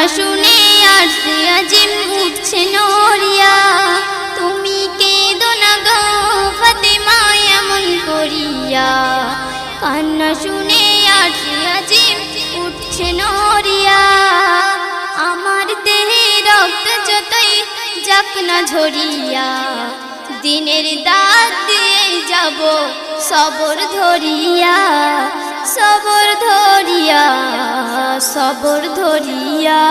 কান্না শুনে আর সে আজিম উঠছে নরিয়া তুমি কেঁদো না গো ফাতেমা, এমন করিয়া। কান্না শুনে আর সে আজিম উঠছে নরিয়া আমার দেহে রক্ত যতই যাক না ঝরিয়া। দিনের দাঁত দিয়ে যাব সবর ধরিয়া সবর ধরিয়া সবর ধরিয়া,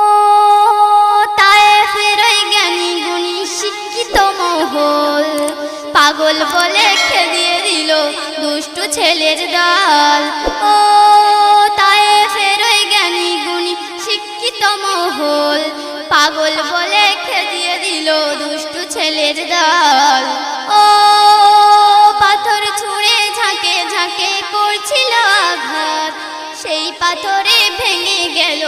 ও তায়ে ফেরই জ্ঞানী গুণী শিক্ষিত মহল, পাগল বলে খেলিয়ে দিল দুষ্টু ছেলের দল। ও দল ও, পাথর ছুঁড়ে ঝাঁকে ঝাঁকে করছিল আঘাত। সেই পাথরে ভেঙে গেল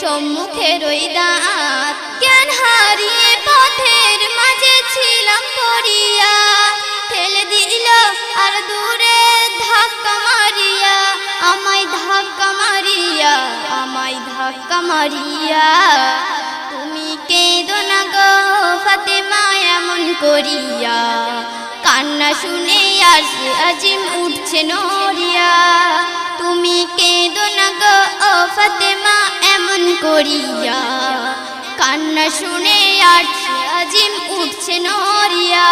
সম্মুখের ওই দাঁত। জ্ঞান হারিয়ে পথের মাঝে ছিলাম পড়িয়া। ঠেলে দিল আর দূরে ধাক্কা মারিয়া। আমায় ধাক্কা মারিয়া, আমায় ধাক্কা মারিয়া। করিয়া। কান্না শুনে আর সে আজিম উঠছে নরিয়া তুমি কেঁদো না গো, ও ফাতেমা, এমন করিয়া। কান্না শুনে আর আজিম উঠছে নরিয়া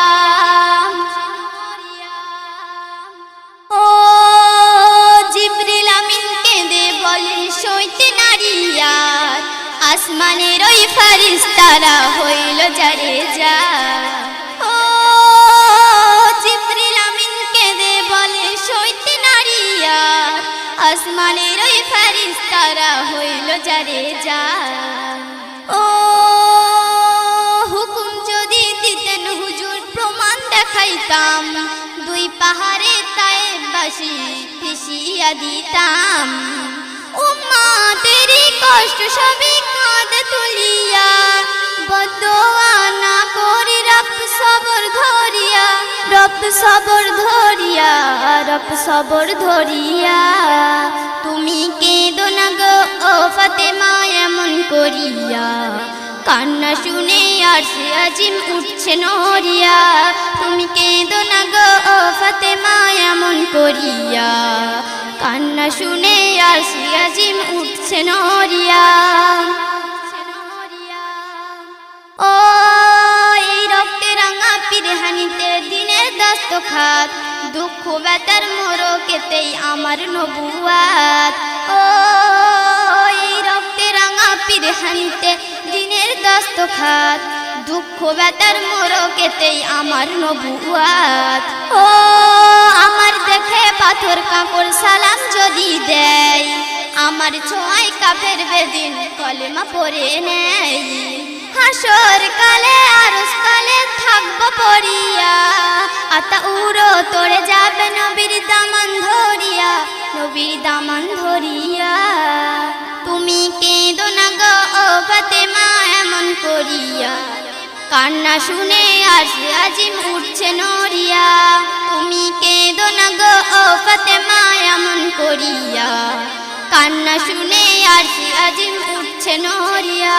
ও জিবরিল আমিন কেঁদে বলে, সইতে নারিয়ার আসমানের ওই ফারিস্তারা হইল যারে যা। ফারিস্তারা হইল যারে যা। ও, হুকুম যদি দিতেন হুজুর, প্রমাণ দেখাইতাম। দুই পাহাড়ে তাই বাসি ফিসিয়া দিতাম। উম্মা তেরি কষ্ট সবই কাঁদে তুলিয়া, বদোয়া না করি রব সবর ধরিয়া, রব সবর ধরিয়া, রব সবর ধরিয়া। তুমি কেঁদো করিয়া। কান্না শুনে আর সে আজিম উঠছে নরিয়া তুমি কেঁদো না গো, ও ফাতেমা, এমন করিয়া। কান্না শুনে আর সে আজিম উঠছে নরিয়া ও, এই রক্তে রাঙা পিরহানিতে দিনের দস্তখাত দুঃখ বেতার মোরকেতেই আমার নবুয়াত। ও দুঃখ বেতার মোরকেতেই আমার নবুয়াত ও, আমার দেখে পাথর কাপড় সালাম যদি দেয়, আমার ছোঁয়াই কাপের বেদিন কলেমা পরে নেয় হাসর কালে, আরস কালে থাকব পড়িয়া, আতা উড়ো তোরে যাবে নবীর দামান ধরিয়া, নবীর দামান ধরিয়া। তুমি কেঁদো না গো ও ফাতেমা, এমন করিয়া। কান্না শুনে আসে আজিম উঠছে নরিয়া তুমি কেঁদো না গো, ও ফাতেমা, এমন করিয়া। কান্না শুনে আসে আজিম উঠছে নরিয়া